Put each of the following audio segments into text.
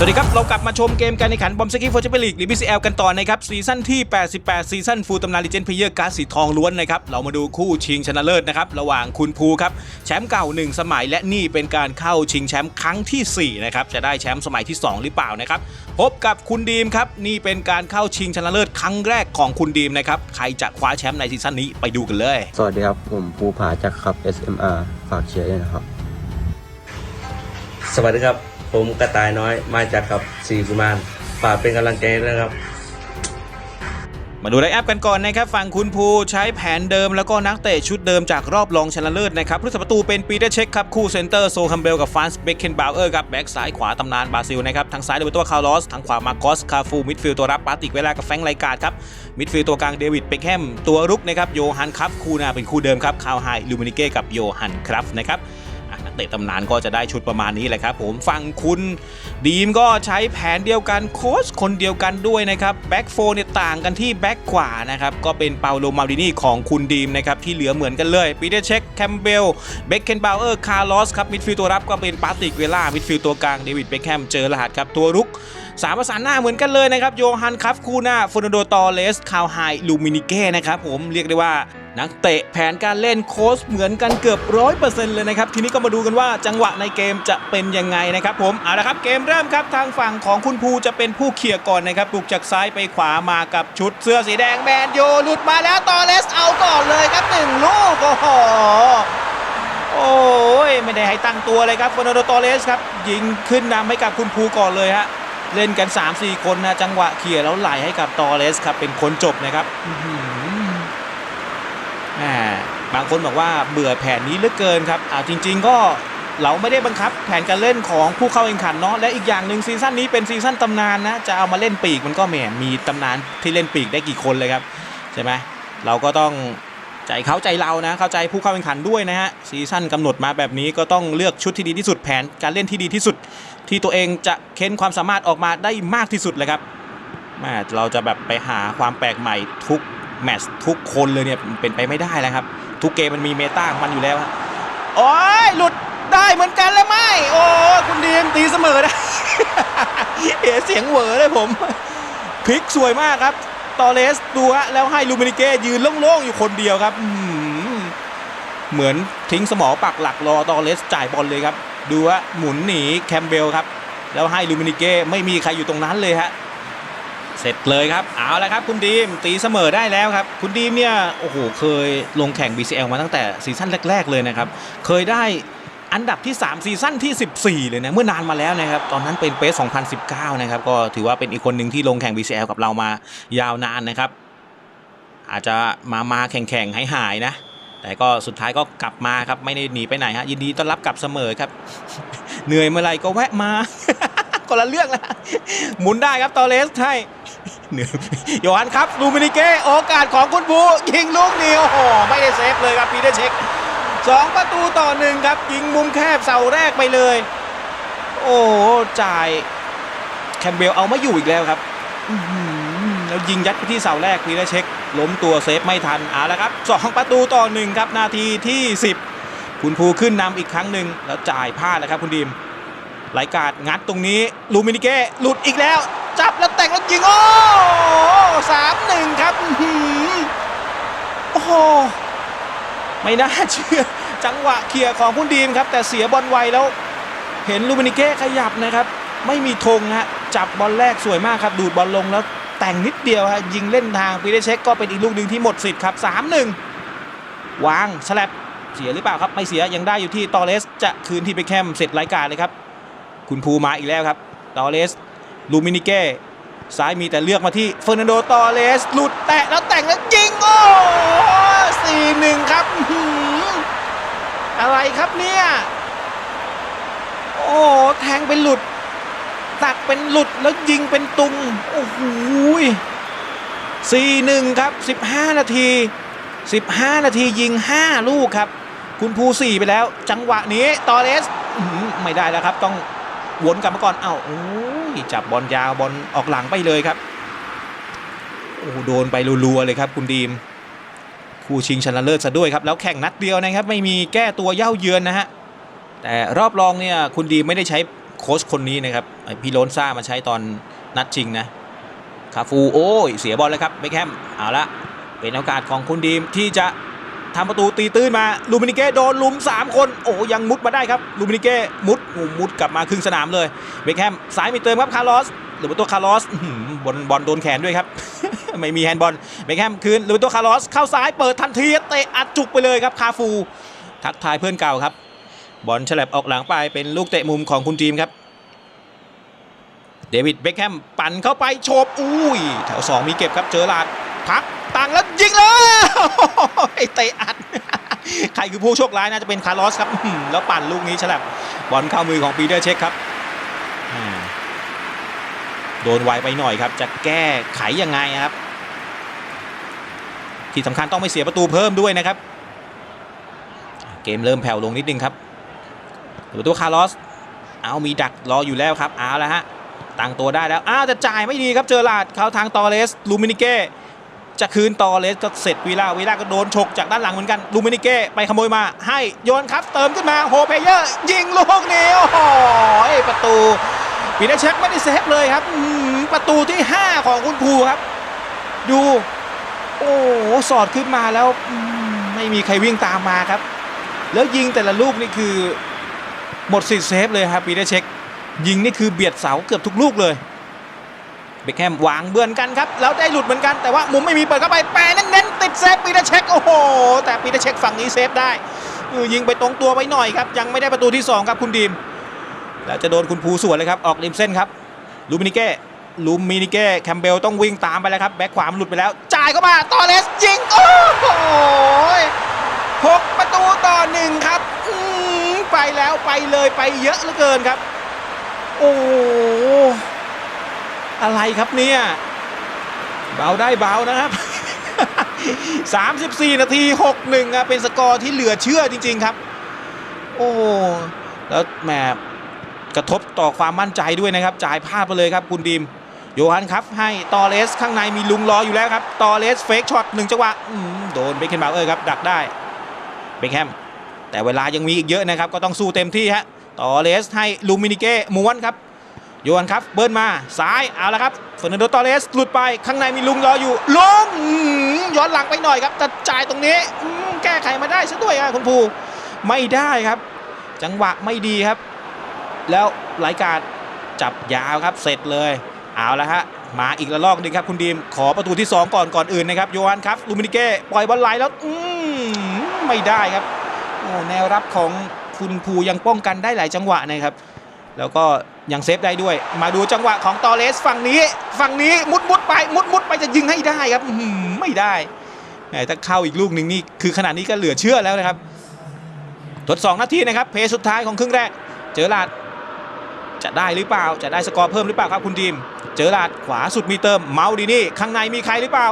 สวัสดีครับ เรากลับมาชมเกมการแข่งขันบอมสกี้โฟร์แชมเปี้ยนลีกหรือ BCL กันต่อนะครับซีซั่นที่ 88 ซีซั่นฟูลตำนานลีเจนด์เพเยอร์การ์ดสีทองล้วนนะครับ เรามาดูคู่ชิงชนะเลิศนะครับ ระหว่างคุณภูครับ แชมป์เก่า 1 สมัยและนี่เป็นการเข้าชิงแชมป์ครั้งทีสี่4 นะครับ จะได้แชมป์สมัยที่ 2 หรือเปล่านะครับ พบกับคุณดีมครับ นี่เป็นการเข้าชิงชนะเลิศครั้งแรกของคุณดีมนะครับใครจะคว้าแชมป์ในซีซั่นนี้ไปดูกันเลย สวัสดีครับ ผมภูผาจากครับ SMR ฝากเชียร์ด้วยนะครับ สวัสดีครับ ผมกระต่ายน้อยมาจากครับสีกุมารฝากเป็นกำลังใจนะครับ มาดูไลน์อัพกันก่อนนะครับ ฝั่งคุณภูใช้แผนเดิมแล้วก็นักเตะชุดเดิมจากรอบรองชนะเลิศนะครับผู้สาประตูเป็นปีเตอร์เช็คครับ คู่เซนเตอร์โซคัมเบลกับฟานส์เบคเคนบาวเออร์ครับ แบ็กซ้ายขวาตำนานบราซิลนะครับ ทางซ้ายโดยตัวคาร์ลอส ทางขวามาโกสคาฟู มิดฟิลด์ตัวรับปาติกเวลากับแฟงไลกาดครับ มิดฟิลด์ตัวกลางเดวิดเบคแฮม ตัวรุกนะครับโยฮันครับ คูนาเป็นคู่เดิมครับคาวไฮลูมินิเก้กับโยฮันครับนะครับ เตะตำนานก็จะได้ชุดประมาณนี้แหละครับผมฝั่งคุณดีมก็ใช้แผนเดียวกันโค้ชคนเดียวกันด้วยนะครับแบ็กโฟเนี่ยต่างกันที่แบ็กขวานะครับก็เป็นเปาโลมาดินีของคุณดีมนะครับที่เหลือเหมือนกันเลยปีเตอร์เช็คแคมเบลเบคเคนบาวเออร์คาร์ลอสครับมิดฟิลด์ตัวรับก็เป็นปาติกเวล่ามิดฟิลด์ตัวกลางเดวิดเบคแฮมเจอรหัสครับตัวรุก สามประสานหน้าเหมือนกันเลยนะครับโยฮันครับคู่หน้าฟ e นโดตอเลสคาวไฮลูมินิเก้นะครับผมเรียกได้ว่านักเตะแผนการเล่นโค้ชเหมือนกันเกือบร้อยเปอร์เซ็นต์เลยนะครับ ทีนี้ก็มาดูกันว่าจังหวะในเกมจะเป็นยังไงนะครับผมเอาละครับเกมเริ่มครับทางฝั่งของคุณภูจะเป็นผู้เขี่ยร์ก่อนนะครับปลุกจากซ้ายไปขวามากับชุดเสื้อสีแดงแมนโยหลุดมาแล้วตอเลสเอาก่อนเลยครับหนึ่งลูกโอ้โหโอ้ยไม่ได้ให้ตั้งตัวเลยครับฟ e นโดตอเลสครับยิงขึ้นนำให้กับคุณภูก่อนเลยฮะ เล่นกัน 3-4 คนนะจังหวะเขี่ยแล้วไหลให้กับตอเลสครับเป็นคนจบนะครับอื้อหือแหมบางคนบอกว่าเบื่อแผนนี้เหลือเกินครับอ่าจริง ๆ ก็เราไม่ได้บังคับแผนการเล่นของผู้เข้าแข่งขันเนาะและอีกอย่างหนึ่งซีซั่นนี้เป็นซีซั่นตำนานนะจะเอามาเล่นปีกมันก็แหมมีตำนานที่เล่นปีกได้กี่คนเลยครับใช่ไหมเราก็ต้อง ใจเขาใจเรานะเข้าใจผู้เข้าแข่งขันด้วยนะฮะซีซั่นกำหนดมาแบบนี้ก็ต้องเลือกชุดที่ดีที่สุดแผนการเล่นที่ดีที่สุด ที่ตัวเองจะเค้นความสามารถออกมาได้มากที่สุดเลยครับแม่เราจะแบบไปหาความแปลกใหม่ทุกแมตช์ทุกคนเลยเนี่ยเป็นไปไม่ได้แล้วครับ ทุกเกมมันมีเมตาของมันอยู่แล้วฮะโอ้ยหลุดได้เหมือนกันแล้วไหมโอ้คุณดีมตีเสมอได้เสียงเหวอเลยผมพลิกสวยมากครับ ตอเลสดูฮะแล้วให้ลูมินิเก้ยืนโล่งๆอยู่คนเดียวครับเหมือนทิ้งสมอปักหลักรอตอเลสจ่ายบอลเลยครับ ดูฮะหมุนหนีแคมเบลครับ แล้วให้ลูมินิเก้ไม่มีใครอยู่ตรงนั้นเลยฮะเสร็จเลยครับเอาละครับคุณดีมตีเสมอได้แล้วครับ คุณดีมเนี่ยโอ้โหเคยลงแข่ง BCL มาตั้งแต่ซีซั่นแรก ๆ เลยนะครับ เคยได้ อันดับที่ 3 ซีซั่นที่ 14 เลยนะ เมื่อนานมาแล้วนะครับ ตอนนั้นเป็นเปส2019 นะครับ ก็ถือว่าเป็นอีกคนหนึ่งที่ลงแข่ง BCL กับเรามายาวนานนะครับ อาจจะมามาแข่งๆให้หายๆนะ แต่ก็สุดท้ายก็กลับมาครับ ไม่ได้หนีไปไหนฮะยินดีต้อนรับกลับเสมอครับ เหนื่อยเมื่อไรก็แวะมาคนละเรื่องล้วหมุนได้ครับตอเลสให้เหนื่อยโยฮันครับลูมินิเก้โอกาสของคุณบูยิงลูกนี้โอ้โห ไม่ได้เซฟเลยครับปีเตอร์เช็ค สองประตูต่อหนึ่งครับ ยิงมุมแคบเสาแรกไปเลย โอ้จ่าย แคมเบลเอาไม่อยู่อีกแล้วครับแล้วยิงยัดไปที่เสาแรกปีร์เช็ค ล้มตัวเซฟไม่ทันเอาละครับสองประตูต่อหนึ่งครับนาทีที่ 10 คุณภูขึ้นนำอีกครั้งหนึ่งแล้วจ่ายพลาดนะครับคุณดีมไหลกาดงัดตรงนี้ลูมินิเก้หลุดอีกแล้ว จับแล้วแต่งแล้วยิง โอ้สามหนึ่งครับโอ้ไม่น่าเชื่อ จังหวะเคลียร์ของคุณดีมครับ แต่เสียบอลไวแล้ว เห็นลูมินิเก้ขยับนะครับ ไม่มีธงฮะจับบอลแรกสวยมากครับ ดูดบอลลงแล้วแต่งนิดเดียวฮะยิงเล่นทางปีเตอร์เช็คก็เป็นอีกลูกหนึ่งที่หมดสิทธิ์ครับสามหนึ่งวางสลับเสียหรือเปล่าครับ ไม่เสียยังได้อยู่ที่ตอเลส จะคืนที่ไปแคมเสร็จรายการเลยครับ คุณภูมาอีกแล้วครับตอเลสลูมินิเก้ซ้ายมีแต่เลือกมาที่เฟอร์นันโดตอเลส หลุดแตะแล้วแต่งแล้วยิงโอ้สี่หนึ่งครับ อะไรครับเนี่ย โอ้แทงเป็นหลุด ตักเป็นหลุดแล้วยิงเป็นตุง โอ้โหสี่หนึ่งครับสิบห้านาทีสิบห้านาทียิงห้าลูกครับ คุณภูสี่ไปแล้ว จังหวะนี้ตอเลสไม่ได้แล้วครับ ต้องวนกลับมาก่อนเอ้าโอ้ยจับบอลยาวบอลออกหลังไปเลยครับโอ้โดนไปรัวๆเลยครับ คุณดีม คู่ชิงชนะเลิศซะด้วยครับแล้วแข่งนัดเดียวนะครับไม่มีแก้ตัวเย่าเยือนนะฮะแต่รอบรองเนี่ยคุณดีไม่ได้ใช้โค้ชคนนี้นะครับพี่โลนซ่ามาใช้ตอนนัดชิงนะคาฟูโอ้ยเสียบอลเลยครับเบคแฮมเอาละเป็นโอกาสของคุณดีมที่จะทำประตูตีตื้นมาลูมินิเก้โดนลุม 3 คน โอ้ยังมุดมาได้ครับลูมินิเก้มุดโอ้มุดกลับมาครึ่งสนามเลยเบคแฮมซ้ายมีเติมครับคาร์ลอสหรือว่าตัวคาร์ลอสบอลบอลโดนแขนด้วยครับ ไม่มีแฮนด์บอลเบคแฮมคืนหรือตัวคาร์ลอสเข้าซ้ายเปิดทันทีเตะอัดจุกไปเลยครับคาฟู ทักทายเพื่อนเก่าครับ บอลฉลับออกหลังไปเป็นลูกเตะมุมของคุณทีมครับ เดวิดเบคแฮมปั่นเข้าไปโฉบอุ้ยแถว2มีเก็บครับเจอหลาดพักตังแล้วยิงเลยไอเตะอัดใครคือผู้โชคร้ายน่าจะเป็นคาร์ลอสครับแล้วปั่นลูกนี้ฉลับบอลเข้ามือของปีเตอร์เช็คครับ โดนไวไปหน่อยครับ จะแก้ไขยังไงครับ ที่สำคัญต้องไม่เสียประตูเพิ่มด้วยนะครับ เกมเริ่มแผ่วลงนิดนึงครับประตูคาร์ลอส เอามีดักรออยู่แล้วครับเอาแล้วฮะตั้งตัวได้แล้วอ้าวแต่จ่ายไม่ดีครับเจอลาดเข้าทางตอเรสลูมินิเก้จะคืนตอเรสก็เสร็จวีล่าวีล่าก็โดนฉกจากด้านหลังเหมือนกันลูมินิเก้ไปขโมยมา ให้โยนครับเติมขึ้นมาโฮเพเยอร์ยิงลูกนี้โอ้โหประตู ปีนาเช็คไม่ได้เซฟเลยครับประตูที่ 5 ของคุณภูครับ ดู โอ้โหสอดขึ้นมาแล้วไม่มีใครวิ่งตามมาครับ แล้วยิงแต่ละลูกนี่คือหมดสิทธิ์เซฟเลยครับปีเตอร์เช็ค ยิงนี่คือเบียดเสาเกือบทุกลูกเลยเบคแฮมวางเบือนกันครับแล้วได้หลุดเหมือนกันแต่ว่ามุมไม่มีเปิดเข้าไปแปรเน้นๆติดเซฟปีเตอร์เช็คโอ้โหแต่ปีเตอร์เช็คฝั่งนี้เซฟได้ยิงไปตรงตัวไปหน่อยครับยังไม่ได้ประตูที่2ครับคุณดีม แล้วจะโดนคุณภูสวนเลยครับ ออกริมเส้นครับลูมินิเก้ลูมินิเก้แคมเบลต้องวิ่งตามไปแล้วครับ แบ็คขวามหลุดไปแล้ว จ่ายเข้ามาตอเลสยิง โอ้โหหกประตูต่อหนึ่งครับอืมไปแล้วไปเลยไปเยอะเหลือเกินครับ โอ้อะไรครับเนี่ยเบาได้เบานะครับ 34 นาที 6-1ครับเป็นสกอร์ที่เหลือเชื่อจริง ๆ ครับ โอ้ แล้วแหม กระทบต่อความมั่นใจด้วยนะครับ จ่ายพลาดไปเลยครับคุณดีม โยฮันครับ ให้ตอเลสข้างในมีลุงรออยู่แล้วครับ ตอเลสเฟกช็อตหนึ่งจังหวะโดนเบคเคนบาเออร์ครับดักได้เบคแฮมแต่เวลายังมีอีกเยอะนะครับ ก็ต้องสู้เต็มที่ฮะตอเลสให้ลูมินิเก้ม้วนครับโยฮันครับเบิร์นมาซ้ายเอาละครับเฟอร์นันโดตอเลสหลุดไปข้างในมีลุงรออยู่ลงอื้อหือย้อนหลังไปหน่อยครับแต่จ่ายตรงนี้แก้ไขมาได้ซะด้วยอะคุณภูไม่ได้ครับ จังหวะไม่ดีครับ แล้วรายการจับยาวครับเสร็จเลย เอาละฮะมาอีกระลอกหนึ่งครับคุณดีมขอประตูที่ 2 ก่อนก่อนอื่นนะครับโยฮันครับลูมินิเก้ปล่อยบอลไหลแล้วอืมไม่ได้ครับโอ้แนวรับของคุณภูยังป้องกันได้หลายจังหวะนะครับ แล้วก็ยังเซฟได้ด้วย มาดูจังหวะของตอเลสฝั่งนี้ฝั่งนี้มุดมุดไปมุดมุดไปจะยิงให้ได้ครับอื้อหือไม่ได้แหมถ้าเข้าอีกลูกหนึ่งนี่คือขนาดนี้ก็เหลือเชื่อแล้วนะครับทดสองนาทีนะครับเพย์สุดท้ายของครึ่งแรก เจอหลาด จะได้หรือเปล่า จะได้สกอร์เพิ่มหรือเปล่าครับคุณทีม เจอลาดขวาสุดมีเติมเมาดีนี่ ข้างในมีใครหรือเปล่า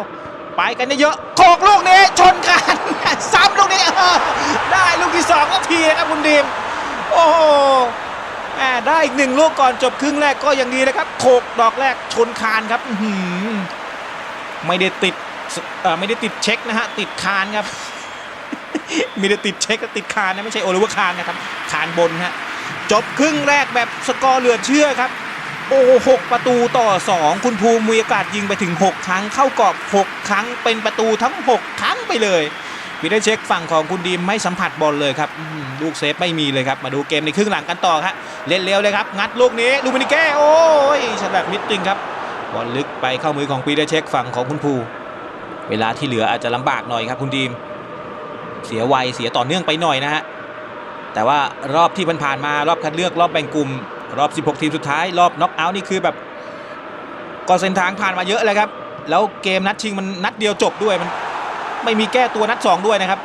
ไปกันเยอะๆโขกลูกนี้ชนกัน ซ้ำลูกนี้ได้ลูกที่สองนาทีนะครับคุณทีม โอ้โหแหม่ได้อีกหนึ่งลูกก่อนจบครึ่งแรกก็ยังดีนะครับโขกดอกแรกชนคานครับไม่ได้ติดไม่ได้ติดเช็คนะฮะติดคานครับไม่ได้ติดเช็คก็ติดคานนะไม่ใช่โอลิเวอร์คานนะครับคานบนฮะ จบครึ่งแรกแบบสกอร์เหลือเชื่อครับ โอ้หกประตูต่อ 2 คุณภูมิมีโอกาสยิงไปถึง 6 ครั้งเข้ากรอบ 6 ครั้งเป็นประตูทั้ง 6 ครั้งไปเลยวิดีเช็คฝั่งของคุณดีมไม่สัมผัสบอลเลยครับลูกเซฟไม่มีเลยครับมาดูเกมในครึ่งหลังกันต่อครับเล่นเร็วเลยครับ งัดลูกนี้ลูมินิเก้โอ้ยฉลับมิดจริงครับบอลลึกไปเข้ามือของปีเตอร์เช็คฝั่งของคุณภูเวลาที่เหลืออาจจะลำบากหน่อยครับคุณดีม เสียไวเสียต่อเนื่องไปหน่อยนะฮะ แต่ว่ารอบที่ผ่านมารอบคัดเลือกรอบแบ่งกลุ่ม รอบ 16 ทีมสุดท้าย รอบน็อกเอาท์นี่คือแบบก็เส้นทางผ่านมาเยอะเลยครับ แล้วเกมนัดชิงมันนัดเดียวจบด้วยมันไม่มีแก้ตัวนัด 2 ด้วยนะครับ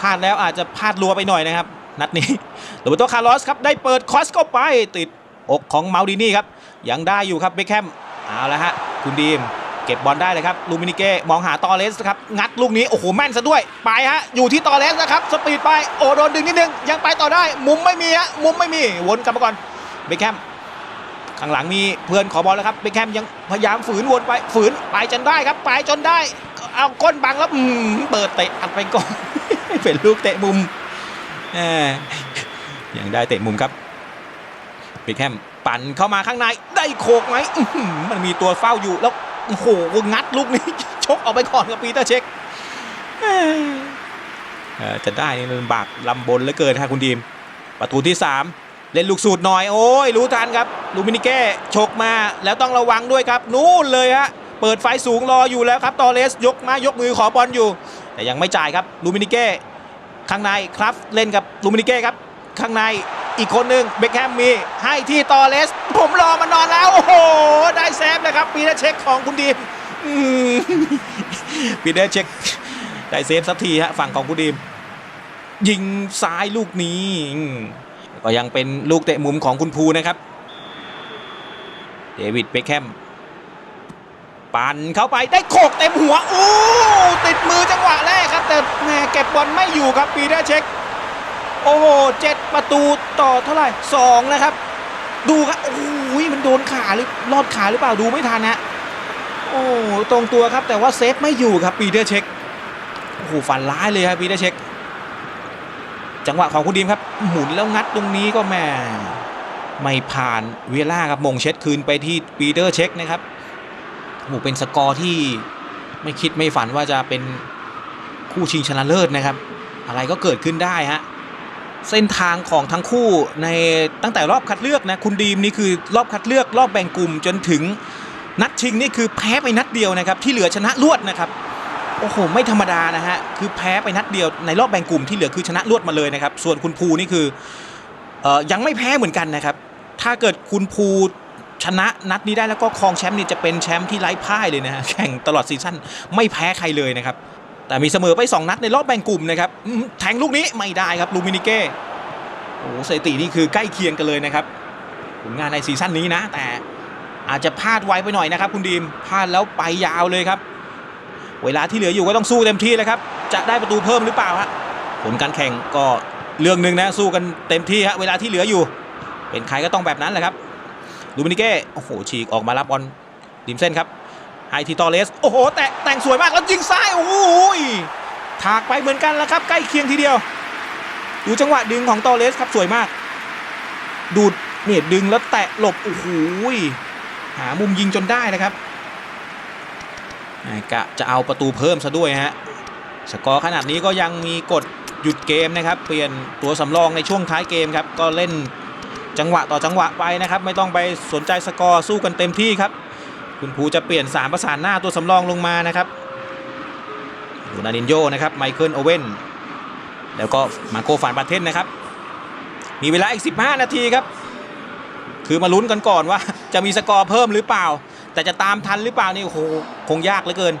พลาดแล้วอาจจะพลาดรัวไปหน่อยนะครับ นัดนี้โรเบร์โตคาร์ลอสครับได้เปิดคอสเข้าไปติดอกของเมาดินี่ครับยังได้อยู่ครับเบคแฮมเอาละฮะคุณดีม เก็บบอลได้เลยครับลูมินิเก้มองหาตอเลสครับงัดลูกนี้โอ้โหแม่นซะด้วยไปฮะอยู่ที่ตอเลสนะครับสปีดไปโอ้โดนดึงนิดนึงยังไปต่อได้ มุมไม่มีฮะมุมไม่มีวนกลับมาก่อนเบคแฮมข้างหลังมีเพื่อนขอบอลแล้วครับเบคแฮมยังพยายามฝืนวนไปฝืนไปจนได้ครับไปจนได้ เอาก้นบังแล้วเปิดเตะอัดไปก่อนเป็นลูกเตะมุมแหมยังได้เตะมุมครับเบคแฮมปั่นเข้ามาข้างในได้โขกไหมมันมีตัวเฝ้าอยู่แล้ว โอ้โหงัดลูกนี้ ชกออกไปก่อนกับปีเตอร์เช็คเอ่อจะได้นี่มันบากลำบนเหลือเกินครับคุณดีม ประตูที่ 3 เล่นลูกสูตรหน่อย โอ้ย รู้ทันครับ ลูมินิเก้ฉกมาแล้วต้องระวังด้วยครับ นู่นเลยฮะเปิดไฟสูงรออยู่แล้วครับตอเลสยกมายกมือขอบอลอยู่ แต่ยังไม่จ่ายครับลูมินิเก้ข้างในครับเล่นกับลูมินิเก้ครับ ข้างใน อีกคนหนึ่งเบคแฮมมีให้ที่ตอเลส ผมรอมานอนแล้ว โอ้โห ได้แซฟเลยครับปีเตอร์เช็คของคุณดีมปีเตอร์เช็คได้เซฟสักทีฮะฝั่งของคุณดีม ยิงซ้ายลูกนี้ ก็ยังเป็นลูกเตะมุมของคุณภูนะครับ เดวิดเบคแฮมปั่นเข้าไปได้โขกเต็มหัวโอ้ติดมือจังหวะแรกครับ แต่แหมเก็บบอลไม่อยู่ครับปีเตอร์เช็ค โอ้โหเจ็ดประตูต่อเท่าไหร่สองนะครับ ดูครับโอ้โหมันโดนขาหรือลอดขาหรือเปล่าดูไม่ทันฮะโอ้ตรงตัวครับแต่ว่าเซฟไม่อยู่ครับปีเตอร์เช็คโอ้โหฝันร้ายเลยครับปีเตอร์เช็คจังหวะของคุณดีมครับ หมุนแล้วงัดตรงนี้ก็แม่ไม่ผ่านเวล่าครับมงเช็ดคืนไปที่ปีเตอร์เช็คนะครับโอ้โหเป็นสกอร์ที่ไม่คิดไม่ฝันว่าจะเป็นคู่ชิงชนะเลิศนะครับ อะไรก็เกิดขึ้นได้ฮะ เส้นทางของทั้งคู่ในตั้งแต่รอบคัดเลือกนะคุณดีมนี่คือรอบคัดเลือกรอบแบ่งกลุ่มจนถึงนัดชิงนี่คือแพ้ไปนัดเดียวนะครับที่เหลือชนะรวดนะครับโอ้โหไม่ธรรมดานะฮะคือแพ้ไปนัดเดียวในรอบแบ่งกลุ่มที่เหลือคือชนะรวดมาเลยนะครับส่วนคุณภูนี่คือเออยังไม่แพ้เหมือนกันนะครับถ้าเกิดคุณภูชนะนัดนี้ได้แล้วก็ครองแชมป์นี่จะเป็นแชมป์ที่ไร้พ่ายเลยนะฮะแข่งตลอดซีซั่นไม่แพ้ใครเลยนะครับ แต่มีเสมอไป 2 นัดในรอบแบ่งกลุ่มนะครับแทงลูกนี้ไม่ได้ครับลูมินิเก้โอ้โหสถิตินี่คือใกล้เคียงกันเลยนะครับผลงานในซีซั่นนี้นะ แต่อาจจะพลาดไวไปหน่อยนะครับ คุณดีมพลาดแล้วไปยาวเลยครับ เวลาที่เหลืออยู่ก็ต้องสู้เต็มที่เลยครับ จะได้ประตูเพิ่มหรือเปล่าฮะผลการแข่งก็เรื่องหนึ่งนะสู้กันเต็มที่ฮะเวลาที่เหลืออยู่ เป็นใครก็ต้องแบบนั้นแหละครับลูมินิเก้โอ้โหฉีกออกมารับบอลดิมเส้นครับ ไฮทีตอเลส โอ้โห แต่แต่งสวยมากแล้วยิงซ้าย โอ้โหยถากไปเหมือนกันแล้วครับ ใกล้เคียงทีเดียว ดูจังหวะดึงของตอเลสครับสวยมาก ดูดเนี่ยดึงแล้วแตะหลบ โอ้โหหามุมยิงจนได้นะครับกะจะเอาประตูเพิ่มซะด้วยฮะ สกอร์ขนาดนี้ก็ยังมีกฎหยุดเกมนะครับ เปลี่ยนตัวสำรองในช่วงท้ายเกมครับ ก็เล่นจังหวะต่อจังหวะไปนะครับ ไม่ต้องไปสนใจสกอร์สู้กันเต็มที่ครับ คุณภูจะเปลี่ยน 3 ประสานหน้าตัวสำรองลงมานะครับดูนานินโยนะครับไมเคิลโอเว่นแล้วก็มาโกฟานบาเทนนะครับ มีเวลาอีก 15 นาทีครับ คือมาลุ้นกันก่อนว่า จะมีสกอร์เพิ่มหรือเปล่า แต่จะตามทันหรือเปล่านี่โอ้โหคงยากเหลือเกิน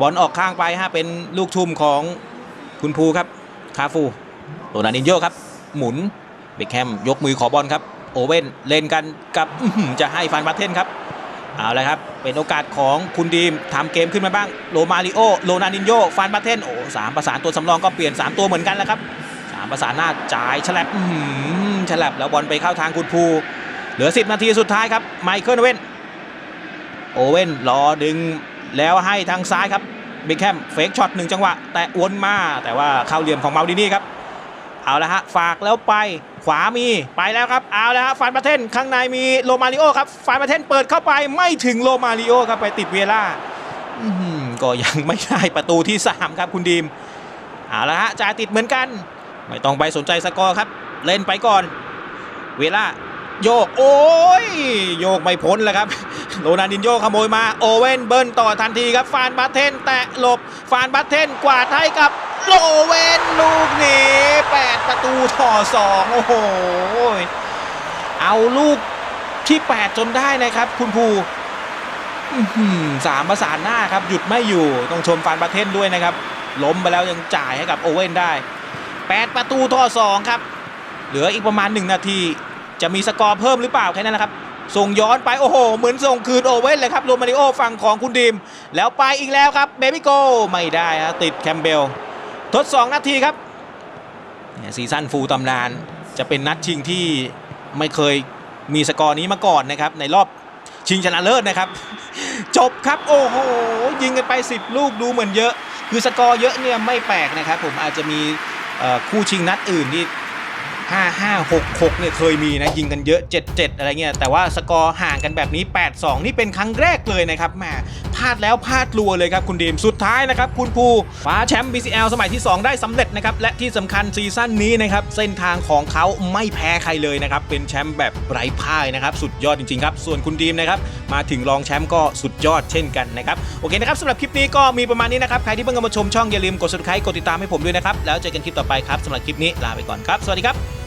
บอลออกข้างไปฮะเป็นลูกทุ่มของคุณภูครับคาฟูโรนัลดินโยครับ หมุนเบคแฮมยกมือขอบอลครับ โอเว่นเล่นกันกับจะให้ฟันบาเทนครับ เอาละครับ เป็นโอกาสของคุณดีมทำเกมขึ้นมาบ้าง โรมาริโอ โรนัลดินโยฟันบาเทน โอ้สามประสานตัวสำรองก็เปลี่ยน 3 ตัวเหมือนกันแล้วครับสามประสานหน้าจ่ายฉลับฉลับแล้วบอลไปเข้าทางคุณภูเหลือ 10 นาทีสุดท้ายครับ ไมเคิลโอเว่น โอเว่นรอดึงแล้วให้ทางซ้ายครับเบคแฮมเฟกช็อตหนึ่งจังหวะ แต่วนมาแต่ว่าเข้าเหลี่ยมของเมาดินี่ครับ เอาละฮะฝากแล้วไปขวามีไปแล้วครับเอาแล้วฮะฟานบาเทนข้างในมีโรมาริโอครับฟานบาเทนเปิดเข้าไปไม่ถึงโรมาริโอครับไปติดเวล่าก็ยังไม่ได้ประตูที่ 3 ครับคุณดีมเอาละฮะจ่าติดเหมือนกัน ไม่ต้องไปสนใจสกอร์ครับ เล่นไปก่อน เวลาโยกโอ้ยโยกไม่พ้นแล้วครับโรนัลดินโยขโมยมาโอเว่นเบิร์นต่อทันทีครับฟานบัตเทน แตะหลบฟานบัตเทนกวาดให้กับ โรเวนลูกนี้8ประตูต่อ2โอ้โห เอาลูกที่ 8 จนได้นะครับ คุณภูสามประสานหน้าครับ หยุดไม่อยู่ต้องชมฟานบัตเทนด้วยนะครับ ล้มไปแล้วยังจ่ายให้กับโอเว่นได้ 8 ประตูต่อ2ครับ เหลืออีกประมาณ 1 นาที จะมีสกอร์เพิ่มหรือเปล่าแค่นั้นแหละครับส่งย้อนไปโอ้โห เหมือนส่งคืนโอเว่นเลยครับโรมาริโอฝั่งของคุณดีมแล้วไปอีกแล้วครับเบบี้โกไม่ได้ฮะติดแคมเบล ทด 2 นาทีครับเนี่ยซีซั่นฟูลตำนาน จะเป็นนัดชิงที่ไม่เคยมีสกอร์นี้มาก่อนนะครับ ในรอบชิงชนะเลิศนะครับ จบครับโอ้โห ยิงกันไป 10 ลูกดูเหมือนเยอะ คือสกอร์เยอะเนี่ยไม่แปลกนะครับ ผมอาจจะมีคู่ชิงนัดอื่นที่5 5 6 6เนี่ยเคยมีนะยิงกันเยอะ 7 7 อะไรเงี้ยแต่ว่าสกอร์ห่างกันแบบนี้ 8 2 นี่เป็นครั้งแรกเลยนะครับแหม พลาดแล้วพลาดรัวเลยครับคุณดีมสุดท้ายนะครับคุณภูคว้าแชมป์ BCL สมัยที่ 2 ได้สำเร็จนะครับและที่สำคัญซีซั่นนี้นะครับเส้นทางของเขาไม่แพ้ใครเลยนะครับเป็นแชมป์แบบไร้พ่ายนะครับสุดยอดจริงๆครับส่วนคุณดีมนะครับมาถึงรองแชมป์ก็สุดยอดเช่นกันนะครับโอเคนะครับสำหรับคลิปนี้ก็มีประมาณนี้นะครับใครที่เพิ่งมาชมช่องอย่าลืมกด subscribe กดติดตามให้ผมด้วยนะครับแล้วเจอกันคลิปต่อไปครับสำหรับคลิปนี้ลาไปก่อนครับสวัสดีครับ